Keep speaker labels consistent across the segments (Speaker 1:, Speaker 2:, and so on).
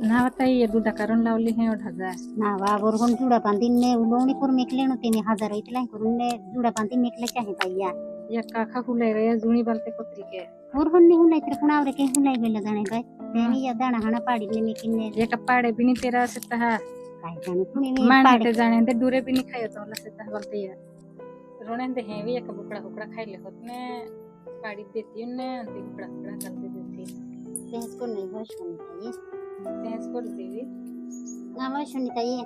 Speaker 1: नाव ताई दुधा कारण लावली हे अठ हजार
Speaker 2: नावा बरोबर जुडा बांधीन ने उलवणी करून मेकले न तिने हजार इतला करून ने जुडा बांधीन मेकले चाहे पाइया
Speaker 1: या काखा हुलाई रे जुणी बालते पत्रिके
Speaker 2: बरोबर ने हुलाई तर पण आवरे के हुलाई गेला जाणे बाय तेनी या दाणा हाणा पाडी ने मेकिन ने.
Speaker 1: एक पाडे बिनी तेरा असता हा.
Speaker 2: काय जाणे पुणे मी पाडी?
Speaker 1: जाणे ते डुरे बिनी खायचं मला असता बालते या. रोणे ते हेवी एक बुकडा बुकडा खायले होत ने पाडी देती ने ते बुकडा बुकडा करते देती
Speaker 2: तेच कोण नाही बस कोण नाही. नावा सुनीता ये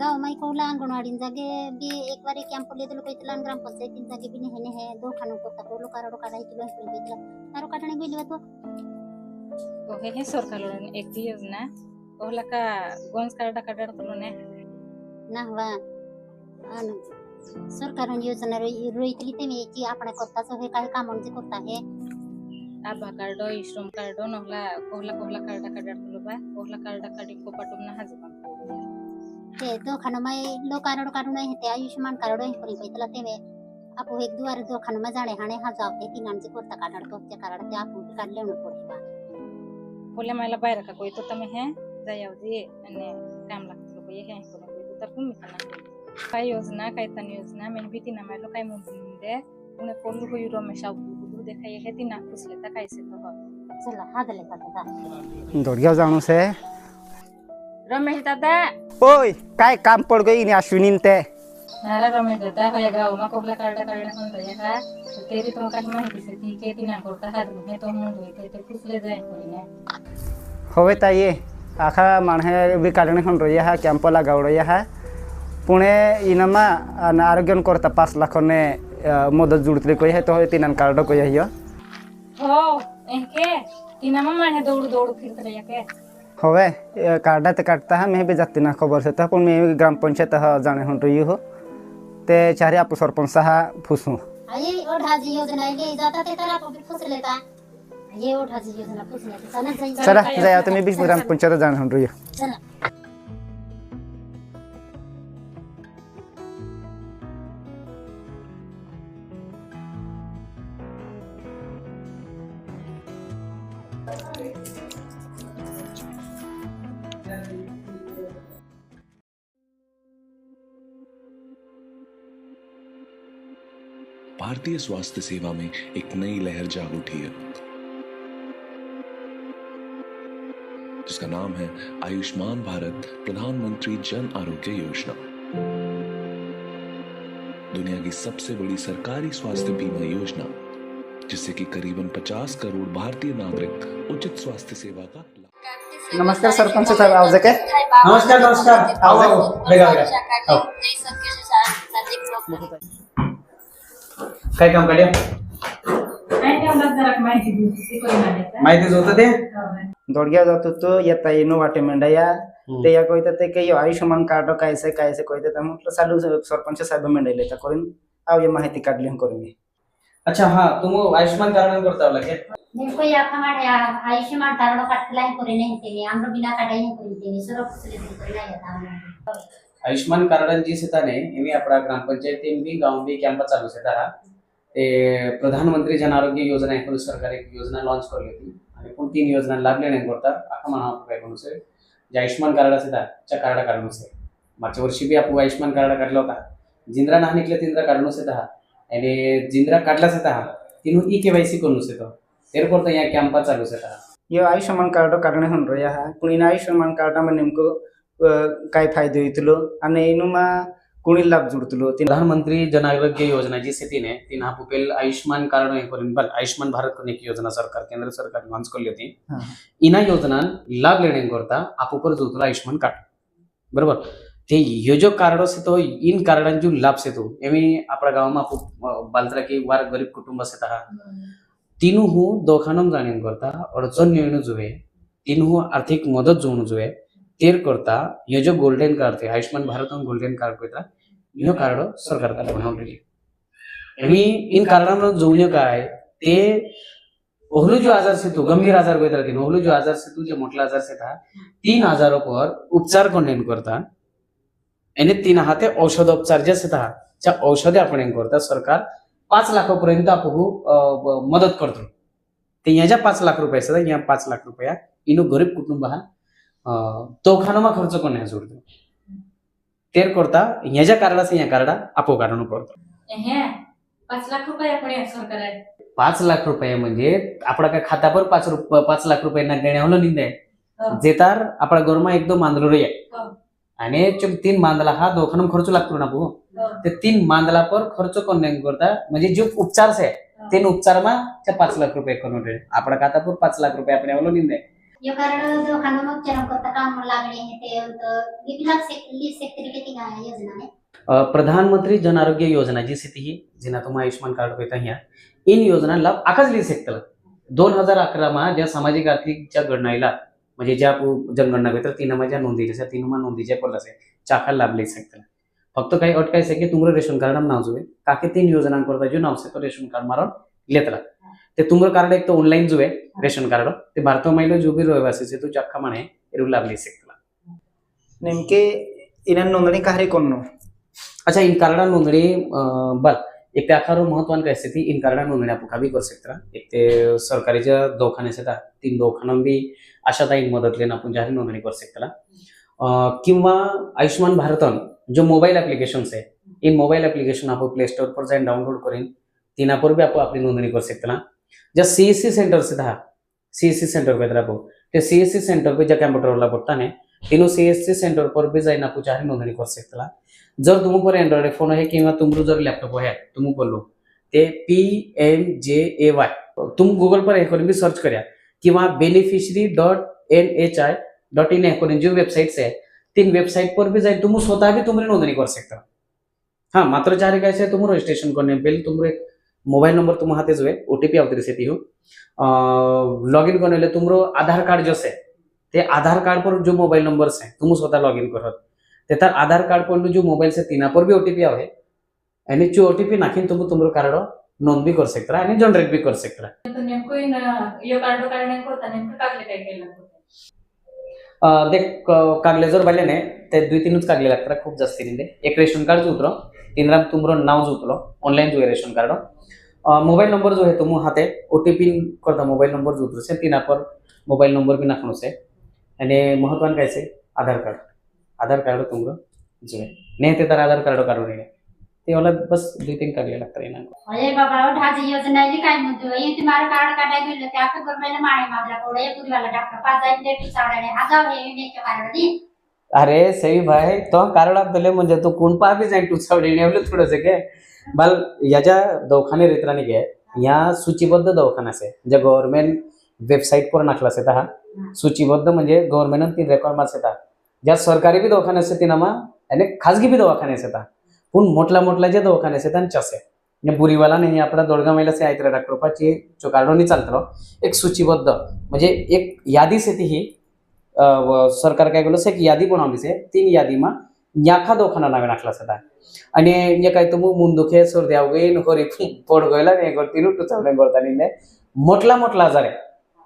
Speaker 2: गाव माई कौला अंगणवाडी जागे बी एक बार कॅम्प ले दिलो कैतला ग्राम पंचायतीन जागे बी नेहने हे दो खानो करता कोलो काराडो काढा किलो हे कैतला तारो काढणे गेली तो
Speaker 1: ओहे हे सरकार एक दी योजना ओहला का गोंस कार्डा कार्डा करू ने
Speaker 2: नाहवा अन सरकार योजना रोईतली ते मी की आपण करताच हे काही काम म्हणजे करता हे
Speaker 1: इश्रम कार्ड नहला कोहला कोहला कार्डा कार्डा करू बा. कोहला कार्डा कार्डी को पाटून ना हाजबा.
Speaker 2: ते दोखानो माई लो काराडो काढून हे ते आयुष्यमान काराडो करी कैतला ते आपो एक दुवार दोखानो मा जाणे हाणे हा जाव ते तिनांचे करता काढाड तो काढाड ते आपण काढले न पडे बा.
Speaker 1: बोले मला बाहेर का कोई तो तमे हे जायाव जे आणि काम लागतो लोक हे कोण कोई तर तुम्ही खाना काय योजना काय तन योजना मेन भीती ना मायलो काय म्हणून दे. पुणे कोल्लू होई रमेश आउ पुसले तर काय से। रमेश दादा।
Speaker 3: ओय काय काम पड गई नी अश्विनीन ते?
Speaker 1: नारा रमेश दादा होया गाव मा कोबला कार्ड कार्ड कोण तो का तेरी तो काय माहिती से ती के ती ना करता हात हे तो म्हणून ते ते पुसले जाय कोणी ने
Speaker 3: हवे ताई आखा माणहे बी काढणे खन रही हा कॅम्प लागाव रही हा. पुणे इनमा अन आरोग्य करता पाच लाख ने मदत जुडतली कोई है तो तीन कार्ड कोई है यो?
Speaker 1: हो एके ती ना मम्मा हे दौड़ दौड़ फिरत रहे के
Speaker 3: हवे कार्डा ते काटता है मैं भी जाती ना खबर से था पण मैं ग्राम पंचायत हा जाणे हन रही हो। ते चारी आप सरपंच हा फुसू।
Speaker 2: ये ओढाजी योजना ये जाता ते तर आपण फुसले का ये ओढाजी योजना फुसले चला जाई
Speaker 3: चला जाया तुम्ही बी ग्राम पंचायत जाणे हन रही हो।
Speaker 2: चला।
Speaker 4: भारतीय स्वास्थ्य सेवा में एक नई लहर जाग उठी है। जिसका नाम है आयुष्मान भारत प्रधानमंत्री जन आरोग्य योजना। दुनिया की सबसे बड़ी सरकारी स्वास्थ्य बीमा योजना जिससे कि करीबन 50 करोड़ भारतीय नागरिक उचित स्वास्थ्य सेवा का लाभ।
Speaker 3: नमस्कार सरपंच साहेब आवजे के
Speaker 5: नमस्कार नमस्कार। आओ आओ बेगा बेगा आओ। काय काम काढ्या
Speaker 1: म्हणायचं
Speaker 5: माहितीच होतं ते?
Speaker 3: दोडग्या जातो तो येता येनो वाटे मेंढया ते या कहते ते काही आयुष्यमान कार्ड कायसे कायसे कहते तर म्हटलं चालू सरपंच साहेब मेंढायले तर करून. आव ये माहिती काढली हं करून मी
Speaker 5: अच्छा हाँ तुम आयुष्मान कार्ड करता
Speaker 2: देखो या आयुष्मान कार्ड काटला है करे नहीं ते आम्रो बिना काटाई है करे ते सर फुसले ते करे नाही आता
Speaker 5: आयुष्मान कार्ड जी से ताने एमी आपला ग्रामपंचायत बी गाव बी कॅम्प चालू से तारा ते प्रधानमंत्री जन आरोग्य योजना एकोणीस सरकार एक योजना लॉन्च करली होती आणि पण तीन योजना लाभले नाही करता आखा म्हणा काय जे आयुष्मान कार्ड असे त्या कार्ड काढून से मागच्या वर्षी बी आपण आयुष्मान कार्ड काढला होता. जिंद्रा ना निघले तिंद्रा काढून येत दहा आणि जिंद्रा काढलाच येत दहा तिनू ई केवायसी करून से तो. तेर करता या कॅम्पा चालू से दहा
Speaker 3: यो आयुष्यमान कार्ड काढणे होऊन रया हा. पण इन आयुष्यमान कार्डामध्ये नेमकं काय फायदे होतलो? आणि इनुमा कोणी लाभ जुडतलो? ते
Speaker 5: प्रधानमंत्री जन आरोग्य योजना जी स्थिती ने ती ना पुपेल आयुष्मान कार्ड आयुष्यमान आयुष्मान भारत एक योजना सरकार केंद्र सरकार लॉन्च केली होती. इना योजना लाभ लेणे करता आपुपर जुळतलो आयुष्मान कार्ड. बरोबर? ते यो जो कार्ड से इन कार्डान जो लाभ सेतो एमी आपल्या गावमा आपू बालतरा की वार गरीब कुटुंब से तहा तीनू हू दोखानम जाणीन करता अडचण येणं जुवे तीनू आर्थिक मदत जोडून जुवे तेर करता यो जो गोल्डन कार्ड ते आयुष्यमान भारत गोल्डन कार्ड करता ह्यो कार्ड सरकारकडे बनवलेली. आणि इन कार्डानं जोडणं काय ते ओहलू जो आजार से तू गंभीर आजार कहता तीन ओहलू जो आजार से तू जे मोटला आजार से था तीन आजारों पर उपचार कोण नेन करता? एने तीन हाते औषधोपचार जे से था त्या औषधे आपण हें करता सरकार पाच लाखापर्यंत आपण मदत करतो. ते या ज्या पाच लाख रुपये असतात ह्या पाच लाख रुपया इनो गरीब कुटुंब हा दवाखानाમાં खर्च कोण जोडतो जोडतो तेर करता ह्याच्या कार्डाचे ह्या कार्डा आपो काढणं पडतो
Speaker 1: हे पाच लाख रुपये आपण सरकार आहे
Speaker 5: पाच लाख रुपये म्हणजे આપણા કઈ ખાતા પર પાંચ રૂપ પાંચ લાખ રૂપિયા દેણે હલો નિંદે
Speaker 1: હા.
Speaker 5: જેતાર આપણા ઘરમાં એકદમ માંદલો રહે
Speaker 1: હા.
Speaker 5: અને ચમ तीन मांदला हा दवाखाना खर्च लागतो ना भाऊ ते तीन मांदला पर खर्च कोण नाही करता म्हणजे जो उपचार છે તે ઉપચારમાં તે પાંચ લાખ રૂપિયા કરું આપણા ખાતા પર પાંચ લાખ રૂપિયા આપણે હલો નિંદે
Speaker 2: यो दवाखाना उपचार करता काम लागले हे ते किती योजना आहे
Speaker 5: प्रधानमंत्री जन आरोग्य योजना जी स्थिती ही जिना तुम्ही आयुष्यमान कार्ड पैता ह्या इन योजना लाभ आकाच लिहि शकतला दोन हजार अकरामा ज्या सामाजिक आर्थिकच्या गणनाईला म्हणजे ज्या जनगणना भेटत तिनं ज्या नोंदी दिल्या तिनं नोंदीच्या पडला आहे चाखा लाभ लिही शकतला फक्त काही अट काय की तुमचं रेशन कार्ड नाव जुवे काके तीन योजनांकरता जो नाव से तो रेशन कार्ड मारून लेतला. ते तुमचं कार्ड एक तर ऑनलाईन जुवे रेशन कार्ड. ते भारत महिला जो बी रहिवासी आहे तो चाखा म्हणे एरू लाभ लिही शकतला
Speaker 3: नेमके इन्हं नोंदणी कार्य कोण
Speaker 5: अच्छा इन कार्डा नोंदणी बरं. एक ते अखारो महत्वान काय असते ती इन कार्डा नोंदणी आपण काबी करू शकता? एक ते सरकारीच्या दवाखाने येतात तीन दवाखाना बी अशा ताईन मदत लेन आपण जाहीर नोंदणी करू शकता अं, किंवा आयुष्मान भारतन जो मोबाईल ऍप्लिकेशन्स आहे इन मोबाईल ऍप्लिकेशन आपण प्ले स्टोर पर जाईन डाउनलोड करीन तिनापर बी आपण आपली नोंदणी करू शकता ज्या सीएससी था सी एस सीएससी सेंटर पे आपण ते सीएससी सेंटर पे ज्या कॅम्प्युटरला सी एस सीएससी सेंटर पर भी जाईन आपण जाहीर नोंदणी करू शकता जर तुम पर एंड्रॉइड फोन आहे किंवा तुमचं जर लॅपटॉप आहे तुम बोललो ते पी एम जे ए वाय तुम गुगल पर हे करून बी सर्च करा किंवा beneficiary dot N H I dot in हे करून जी वेबसाईट्स आहे तीन वेबसाईट पर भी जाईल तुम स्वतः बी तुम्ही नोंदणी करू शकता हा मात्र चार काय तुम रजिस्ट्रेशन करणे पहिले तुमरो एक मोबाइल नंबर तुम हाथ जो है ओटीपी आवतरी से हो। लॉग इन करने तुम्हारो आधार कार्ड जो से ते आधार कार्ड पर जो मोबाइल नंबर से तुम स्वतः लॉग इन ते तेतर आधार कार्ड पर जो मोबाइल से तीना पर भी ओटीपी आवे। यानी चो ओटीपी नाखिन तुम
Speaker 1: तुम्हारो कार्ड नोंद भी कर सकता आणि जनरेट भी कर
Speaker 5: सकता देख कागले जर बायले ते दुई तीनच कागले लागतात खूप जास्ती एक रेशन कार्ड उतर तीन रात तुमरो नाव जुतलो ऑनलाइन जो रेशन कार्ड. मोबाइल नंबर जो है तुम हाथे ओटीपी करता मोबाइल नंबर जुतरो से तीन पर मोबाइल नंबर भी नाखनो से? અને મહત્વનું કહે છે આધાર કાર્ડ આધાર કાર્ડ તુમરો જોઈએ ને તે તાર આધાર ते मला बस दोन तीन काढले लागतात येणार
Speaker 2: अरे बाबा ढाजी योजना आली काय म्हणतो ये ते कार्ड काढाय गेलं ते अख्खं गरबायला माळे मागला पुढे पूर्वीला डॉक्टर पाच जाईल लेटू चाडाने आगाव हे विम्याच्या कार्ड
Speaker 5: अरे सही भाई तो कारण आप दिले म्हणजे तो कोण पा बी जाईन टुचावडी नेवलं थोडंसं काय बाल याच्या दवाखाने रेत्राने घे या सूचीबद्ध दवाखाना आहे जे गव्हर्नमेंट वेबसाईट पर नाखला असे हा। सूचीबद्ध म्हणजे गव्हर्नमेंट तीन रेकॉर्ड येतात ज्या सरकारी बी दवाखाने असते तिनामा आणि खाजगी बी दवाखाने असतात पण मोठल्या मोठल्या जे दवाखाने असतात त्यांचे असे बुरीवाला नाही आपला दोडगा महिला से आहेत डॉक्टर पाची जो कार्डोनी चालतो एक सूचीबद्ध म्हणजे एक यादीच येते ही સરકાર કઈ છે કે યાદી બનાવેલી છે તેની યાદીમાં ન્યાખા દોખાના નામે નાખલા હતા અને અહીંયા કાંઈ તો હું મૂન દુખે સોર દેવ ગઈ નોકરી પડ ગયેલા ને એક તીનું ટુચાવને ગળતા ને મોટલા મોટલા આજારે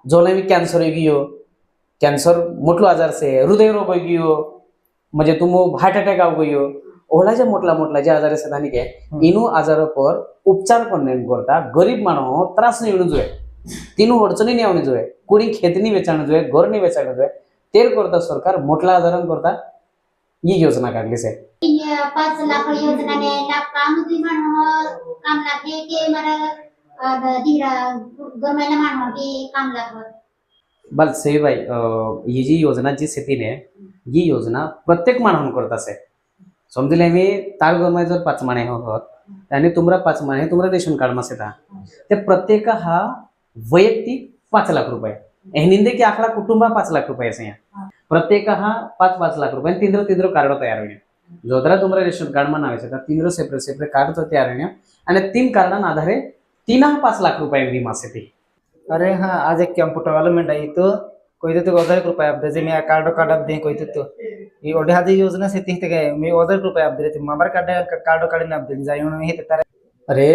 Speaker 5: જોને मी कॅन्सर होई कॅन्सर मोठलो आजार से हृदयरोग होई गयो म्हणजे तुमो हार्ट अटॅक आव गयो ओला जे मोठला मोठला जे आजार असतात आणि काय इनू आजार पर उपचार पण नाही करता. गरीब माणूस त्रास नाही येणं जोय. तिनू अडचणी नाही आवणी जोय. कोणी खेतनी वेचाणं जोय घर नाही वेचाणं जोय. तेर करता सरकार मोठला आजारांकरता ही योजना काढली
Speaker 2: तीन पाच लाख योजना काम मला काम लागत
Speaker 5: बल सेवाई ही जी योजना जी स्थितीने ही योजना प्रत्येक मानवांकरता आहे समजले मी ताळ गरमाय जर पाच माणे होत आणि तुमरा पाच माणे तुमरा रेशन कार्ड मा येता. ते प्रत्येक हा वैयक्तिक पाच लाख रुपये. एहनिंदे की आखला कुटुंबा पाच लाख रुपये असे या. प्रत्येक हा पाच पाच लाख रुपये. तिंद्र तिंद्र कार्ड तयार होईल. जोदरा तुमरा रेशन कार्ड मा नाव आहे तिंद्र सेपरेट सेपरेट कार्ड तो तयार होईल. आणि तीन कार्डांना आधारे तीन हा पाच लाख रुपये विमा येते
Speaker 3: अरे हाँ आज एक कंप्यूटर वाला में डाई तो कोई तो हजार रुपये आप दे. मैं कार्ड कार्ड आप दे कोई तो. तो ये ओढे हाजी योजना से तीस गए मैं हजार एक रुपये आप दे. मामार कार्ड कार्ड कार्ड आप दे. जाई म्हणून हे ते तारे
Speaker 5: अरे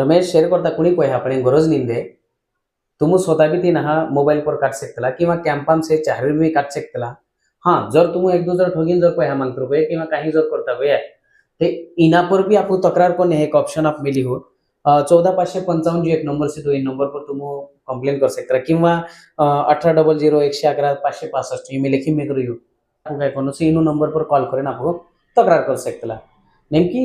Speaker 5: रमेश शेअर करता कुणी कोय आपण गरज निंदे. तुम्ही स्वतः बी तीन हा मोबाईल पर काट शकतला किंवा कॅम्पाम से चारवी बी काट शकतला. हा जर तुम्ही एक दो जर जर पैसा मागतो पे किंवा काही जर करता होय ते इना पर भी आपको तक्रार करने एक ऑप्शन आप मिली हो चौदा पाचशे पंचावन्न जो एक नंबर से तो इन नंबर पर तुम कंप्लेन कर सकता किंवा अठारह डबल जीरो एकशे अकरा पाचशे पासष्ट ईमेल लेखी में करू. आपको काय करो से इनो नंबर पर कॉल करेन आपको तक्रार कर सकतला नेमकी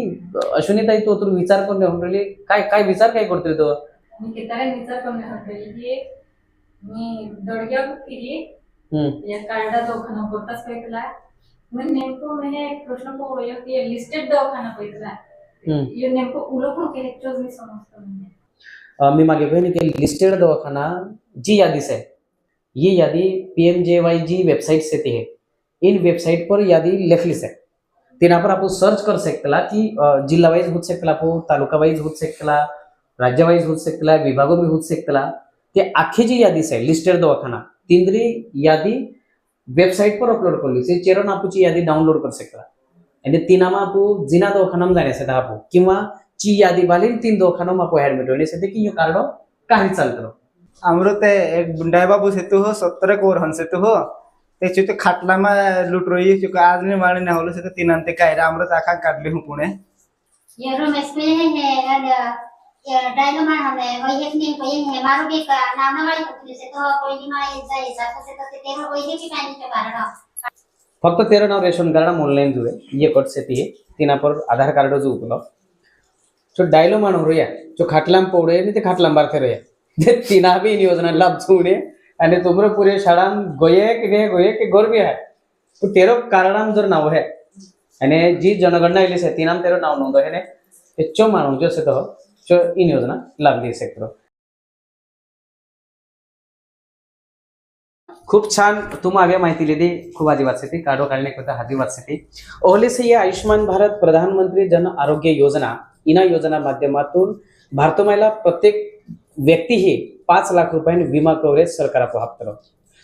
Speaker 5: अश्विनीताई तो तू विचार करून काय काय विचार काय करतोय तो?
Speaker 1: मी कितारे विचार करून होते मी दडग्या केली.
Speaker 5: हम्म.
Speaker 1: या कार्डा दवाखाना करताच पैतला मग नेमकं म्हणजे प्रश्न पडलो की लिस्टेड दवाखाना पैतला. यो नेमकं उलोकून केले तोच मी समजतो म्हणजे.
Speaker 5: मी मागे बहन की लिस्टेड दवाखाना जी यादी से ये यादी पीएमजेवाई जी वेबसाइट से थी है इन वेबसाइट पर यादी लिखली से तेना पर आप सर्च कर सकतला कि वाईज होत सकतला आपो तालुका वाईज होत सकतला राज्य वाईज होत सकतला विभागो भी होत सकतला ते आखी जी यादी से लिस्टेड दवाखाना तिंद्री यादी वेबसाइट पर अपलोड करली से चेरन आपूची यादी डाउनलोड कर सकतला आणि तिनामा आपू जिना दवाखाना जाण्यासाठी आपू किंवा ची यादी बालीन तीन दवाखाना आपू ऍडमिट होने से कि ये कार्ड काही चालतो
Speaker 3: अमृत एक बुंडाई बाबू सेतु हो सत्तर कोर हन सेतु हो. ते चुते खाटला में लुट रही चुके आज ने माने ना होलो से तो तीन अंते काय अमृत आखा काटली हूं पुणे.
Speaker 2: ये हमें वही एक नहीं कोई है मारो के का नाम ना वाली होती है तो कोई नहीं मारे जाए साथ से तो तेरे वही के ठिकाने के कारण
Speaker 5: फक्त तेरं नाव रेशन कार्ड ऑनलाईन जुळे ये कट से ती तिना पर आधार कार्ड जो उपलो जो डायलो मान हो या जो खाटलाम पवडे आणि ते खाटलाम बारथे रे जे तिना भी इन योजना लाभ जुणे आणि तुमरे पुरे शाळान गोये के गे गोये के गोर भी है तो तेरो कारणाम जर नाव है आणि जी जनगणना इली से तिनाम तेरो नाव नोंद है ने ते चो माणूस जो से तो इन योजना लाभ दे सकतो खूप छान तू मागे माहिती लिहिली. खूप आदिवासी काढो काढणे करता आदिवासी ओहले से ये आयुष्मान भारत प्रधानमंत्री जन आरोग्य योजना इना योजना माध्यमातून भारतमायला प्रत्येक व्यक्तीही पाच लाख रुपयांनी विमा कव्हरेज सरकार आपो हापतलो.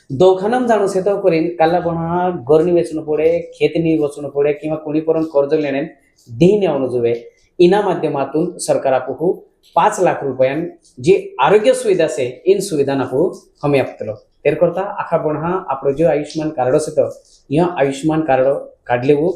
Speaker 5: दोघांना जाणू सेतो करीन. काला कोणा गोरनी वेचून पुढे खेतनी वचून पुढे किंवा कोणी पर्यंत कर्ज लेणे देही आवणं जुवे. इना माध्यमातून सरकार आपू पाच लाख रुपयान जे आरोग्य सुविधा असे इन सुविधा आपू हमी आपतलो. तेर करता आखा पण हा आपलं जे आयुष्यमान कार्ड असतं या आयुष्यमान कार्ड काढले हो.